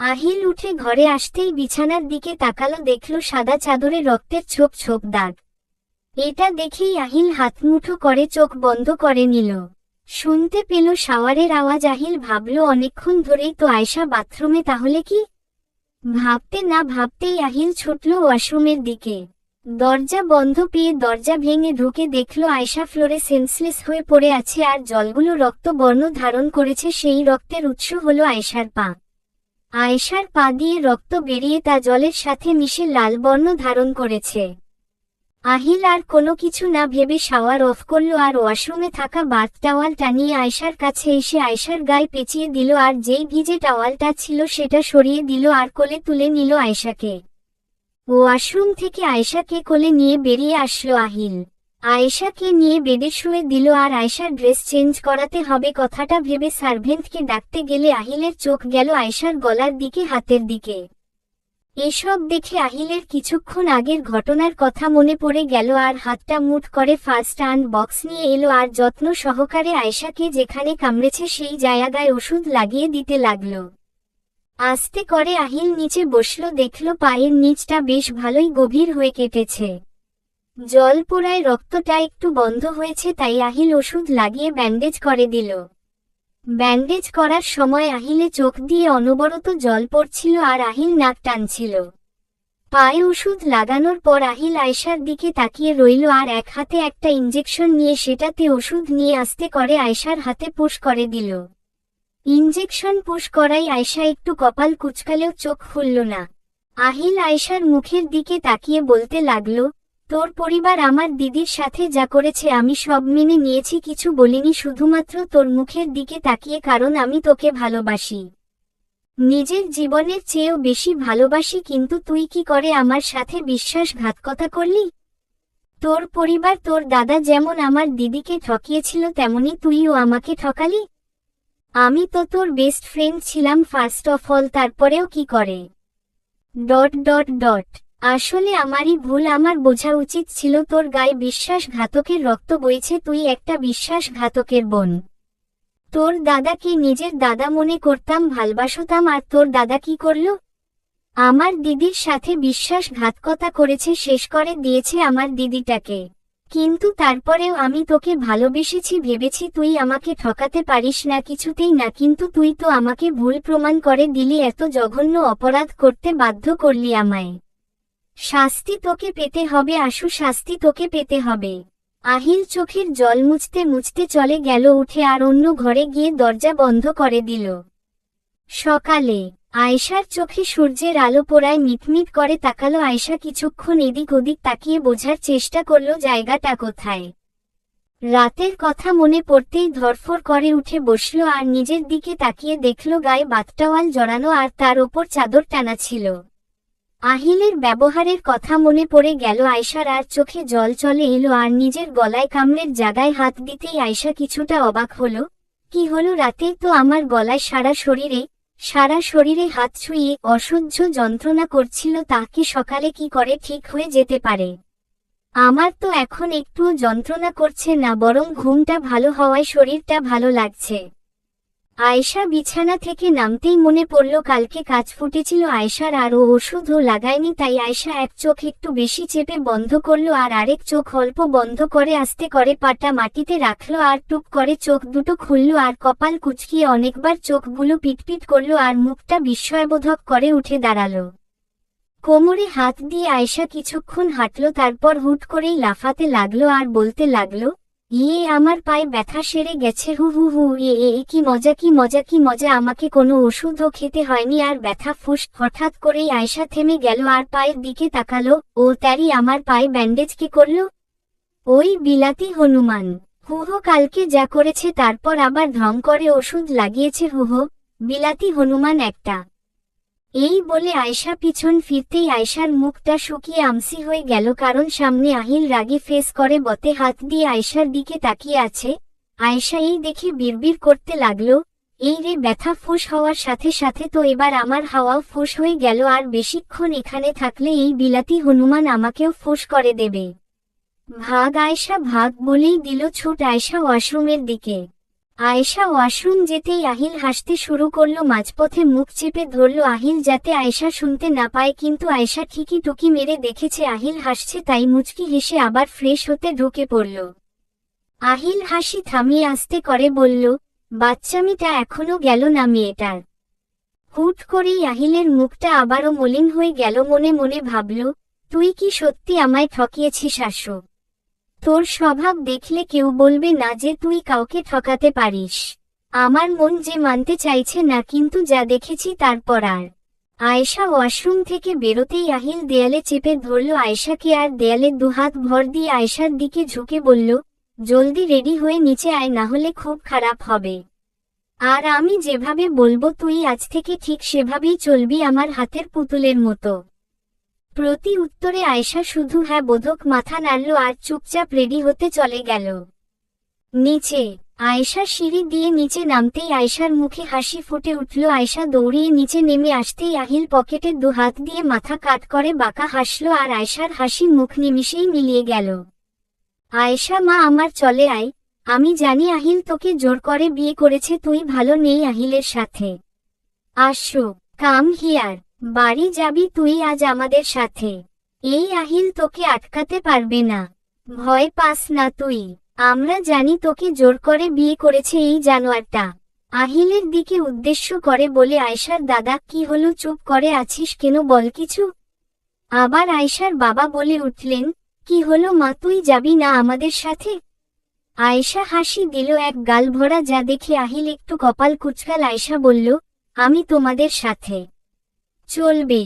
আহিল উঠে ঘরে আসতেই বিছানার দিকে তাকালো, দেখল সাদা চাদরে রক্তের ছোপ ছোপ দাগ। এটা দেখেই আহিল হাত মুঠো করে চোখ বন্ধ করে নিল। শুনতে পেল শাওয়ারের আওয়াজ, আহিল ভাবল অনেকক্ষণ ধরেই তো আয়শা বাথরুমে, তাহলে কি? ভাবতে না ভাবতেই আহিল ছুটল ওয়াশরুমের দিকে। দরজা বন্ধ পেয়ে দরজা ভেঙে ঢুকে দেখল আয়শা ফ্লোরে সেন্সলেস হয়ে পড়ে আছে, আর জলগুলো রক্তবর্ণ ধারণ করেছে, সেই রক্তের উৎস হল আয়শার পা। আয়েশার পা দিয়ে রক্ত বেরিয়ে তা জলের সাথে মিশে লাল বর্ণ ধারণ করেছে। আহিল আর কোনো কিছু না ভেবে শাওয়ার অফ করল আর ওয়াশরুমে থাকা বাথ টাওয়াল টানিয়ে আয়শার কাছে এসে আয়শার গায়ে পেঁচিয়ে দিল আর যেই ভিজে টাওয়ালটা ছিল সেটা সরিয়ে দিল আর কোলে তুলে নিল আয়শাকে। ওয়াশরুম থেকে আয়শাকে কোলে নিয়ে বেরিয়ে আসলো আহিল। আয়েশাকে নিয়ে বেডে শুয়ে দিল আর আয়েশার ড্রেস চেঞ্জ করাতে হবে কথাটা ভেবে সার্ভেন্টকে ডাকতে গেলে আহিলের চোখ গেল আয়েশার গলার দিকে, হাতের দিকে। এসব দেখে আহিলের কিছুক্ষণ আগের ঘটনার কথা মনে পড়ে গেল আর হাতটা মুঠ করে ফার্স্ট আন্ড বক্স নিয়ে এলো আর যত্ন সহকারে আয়েশাকে যেখানে কামড়েছে সেই জায়গায় ওষুধ লাগিয়ে দিতে লাগল। আস্তে করে আহিল নিচে বসল, দেখল পায়ের নিচটা বেশ ভালোই গভীর হয়ে কেটেছে। জল পোড়ায় রক্তটা একটু বন্ধ হয়েছে তাই আহিল ওষুধ লাগিয়ে ব্যান্ডেজ করে দিল। ব্যান্ডেজ করার সময় আহিলে চোখ দিয়ে অনবরত জল পড়ছিল আর আহিল নাক টানছিল। পায়ে ওষুধ লাগানোর পর আহিল আয়সার দিকে তাকিয়ে রইল আর এক হাতে একটা ইঞ্জেকশন নিয়ে সেটাতে ওষুধ নিয়ে আসতে করে আয়সার হাতে পুশ করে দিল। ইঞ্জেকশন পুশ করাই আয়সা একটু কপাল কুচকালেও চোখ খুলল না। আহিল আয়সার মুখের দিকে তাকিয়ে বলতে লাগল তোর পরিবার আমার দিদির সাথে যা করেছে আমি সব মেনে নিয়েছি, কিছু বলিনি, শুধুমাত্র তোর মুখের দিকে তাকিয়ে, কারণ আমি তোকে ভালোবাসি। নিজের জীবনের চেয়েও বেশি ভালোবাসি, কিন্তু তুই কি করে আমার সাথে বিশ্বাসঘাতকতা করলি? তোর পরিবার, তোর দাদা যেমন আমার দিদিকে ঠকিয়েছিল, তেমনি তুইও আমাকে ঠকালি। আমি তো তোর বেস্ট ফ্রেন্ড ছিলাম ফার্স্ট অফ অল তারপরেও কি করে? ডট ডট ডট আসলে আমারই ভুল, আমার বোঝা উচিত ছিল তোর গায়ে বিশ্বাসঘাতকের রক্ত বইছে, তুই একটা বিশ্বাসঘাতকের বোন। তোর দাদাকে নিজের দাদা মনে করতাম, ভালবাসতাম, আর তোর দাদা কি করল? আমার দিদির সাথে বিশ্বাসঘাতকতা করেছে, শেষ করে দিয়েছে আমার দিদিটাকে। কিন্তু তারপরেও আমি তোকে ভালোবেসেছি, ভেবেছি তুই আমাকে ঠকাতে পারিস না কিছুতেই না, কিন্তু তুই তো আমাকে ভুল প্রমাণ করে দিলি, এত জঘন্য অপরাধ করতে বাধ্য করলি আমায়। শাস্তি তোকে পেতে হবে, আশু শাস্তি তোকে পেতে হবে। আহিল চোখের জল মুছতে মুছতে চলে গেল, উঠে আর অন্য ঘরে গিয়ে দরজা বন্ধ করে দিল। সকালে আয়সার চোখে সূর্যের আলো পোড়ায় মিটমিট করে তাকালো আয়সা কিছুক্ষণ এদিক ওদিক তাকিয়ে বোঝার চেষ্টা করল, জায়গাটা কোথায়? রাতের কথা মনে পড়তেই ধরফর করে উঠে বসল আর নিজের দিকে তাকিয়ে দেখল, গায়ে বাতটাওয়াল জড়ানো আর তার ওপর চাদর টানা ছিল। আহিলের ব্যবহারের কথা মনে পড়ে গেল আয়সার আর চোখে জল চলে এলো, আর নিজের গলায় কামড়ের জাগায় হাত দিতেই আয়সা কিছুটা অবাক হলো। কি হলো রাতে? তো আমার গলায় সারা শরীরে সারা শরীরে হাত ছুঁয়ে অসহ্য যন্ত্রণা করছিল তাকে সকালে কি করে ঠিক হয়ে যেতে পারে? আমার তো এখন একটুও যন্ত্রণা করছে না, বরং ঘুমটা ভালো হওয়ায় শরীরটা ভালো লাগছে। আয়েশা বিছানা থেকে নামতেই মনে পড়ল, কালকে কাজ ফুটেছিল আয়েশার আর ও ওষুধও লাগায়নি, তাই আয়েশা এক চোখ একটু বেশি চেপে বন্ধ করল আর আরেক চোখ অল্প বন্ধ করে আস্তে করে পাটা মাটিতে রাখল আর টুক করে চোখ দুটো খুলল আর কপাল কুচকিয়ে অনেকবার চোখগুলো পিটপিট করল আর মুখটা বিস্ময়বোধক করে উঠে দাঁড়াল। কোমরে হাত দিয়ে আয়েশা কিছুক্ষণ হাঁটল, তারপর হুট করেই লাফাতে লাগল আর বলতে লাগল ইয়ে আমার পায়ে ব্যথা সেরে গেছে হু হু হু এ এ এ, কি মজা কি মজা কি মজা আমাকে কোনো ওষুধও খেতে হয়নি আর ব্যথা ফুস হঠাৎ করেই আয়সা থেমে গেল আর পায়ের দিকে তাকালো ও তারি আমার পায়ে ব্যান্ডেজ কি করল? ওই বিলাতি হনুমান হুহো কালকে যা করেছে তারপর আবার ঢং করে ওষুধ লাগিয়েছে হুহো বিলাতি হনুমান একটা। এই বলে আয়সা পিছন ফিরতেই আয়সার মুখটা শুকিয়ে আমসি হয়ে গেল কারণ সামনে আহিল রাগে ফেস করে বতে হাত দিয়ে আয়সার দিকে তাকিয়ে আছে। আয়সা এই দেখে বিড়বিড় করতে লাগল, এই রে ব্যথা ফুস হওয়ার সাথে সাথে তো এবার আমার হাওয়াও ফুস হয়ে গেল, আর বেশিক্ষণ এখানে থাকলে এই বিলাতি হনুমান আমাকেও ফুস করে দেবে। ভাগ আয়সা ভাগ বলেই দিল ছোট আয়সা ওয়াশরুমের দিকে। আয়েশা ওয়াশরুম যেতেই আহিল হাসতে শুরু করল, মাঝপথে মুখ চেপে ধরল আহিল যাতে আয়েশা শুনতে না পায়, কিন্তু আয়েশা ঠিকই টুকি মেরে দেখেছে আহিল হাসছে তাই মুচকি হেসে আবার ফ্রেশ হতে ঢুকে পড়ল। আহিল হাসি থামিয়ে আসতে করে বলল, বাচ্চামিটা এখনও গেল না মেয়েটার? হুট করেই আহিলের মুখটা আবারও মলিন হয়ে গেল মনে মনে ভাবল, তুই কি সত্যি আমায় ঠকিয়েছিস আসো? তোর স্বভাব দেখলে কেউ বলবে না যে তুই কাউকে ঠকাতে পারিস। আমার মন যে মানতে চাইছে না, কিন্তু যা দেখেছি তারপর আর। আয়েশা ওয়াশরুম থেকে বেরোতেই আহিল দেয়ালে চেপে ধরল আয়েশাকে আর দেয়ালে দুহাত ভর দিয়ে আয়েশার দিকে ঝুঁকে বলল, জলদি রেডি হয়ে নিচে আয়, না হলে খুব খারাপ হবে। আর আমি যেভাবে বলব, তুই আজ থেকে ঠিক সেভাবেই চলবি আমার হাতের পুতুলের মতো। প্রতি উত্তরে আয়েশা শুধু হ্যাঁ বোধক, মাথা নাড়ল আর চুপচাপ রেডি হতে চলে গেল। নিচে, আয়েশা সিঁড়ি দিয়ে নিচে নামতেই আয়েশার মুখে হাসি ফুটে উঠল। আয়েশা দৌড়িয়ে নিচে নেমে আসতেই আহিল পকেটে দু হাত দিয়ে মাথা কাট করে বাঁকা হাসল আর আয়েশার হাসি মুখ নিমিশেই মিলিয়ে গেল। আয়েশা, মা, আমার চলে আয়। আমি জানি আহিল তোকে জোর করে বিয়ে করেছে, তুই ভালো নেই আহিলের সাথে। আসো কাম হিয়ার বাড়ি যাবি তুই আজ আমাদের সাথে। এই আহিল তোকে আটকাতে পারবে না। ভয় পাস না তুই। আমরা জানি তোকে জোর করে বিয়ে করেছে এই জানোয়ারটা। আহিলের দিকে উদ্দেশ্য করে বলে আয়সার দাদা, কি হলো? চুপ করে আছিস কেন? বল কিছু। আবার আয়সার বাবা বলে উঠলেন, কি হলো মা? তুই যাবি না আমাদের সাথে? আয়েশা হাসি দিল, এক গাল ভরা যা দেখে আহিল একটু কপাল কুচকাল। আয়েশা বলল, আমি তোমাদের সাথে। চলবে।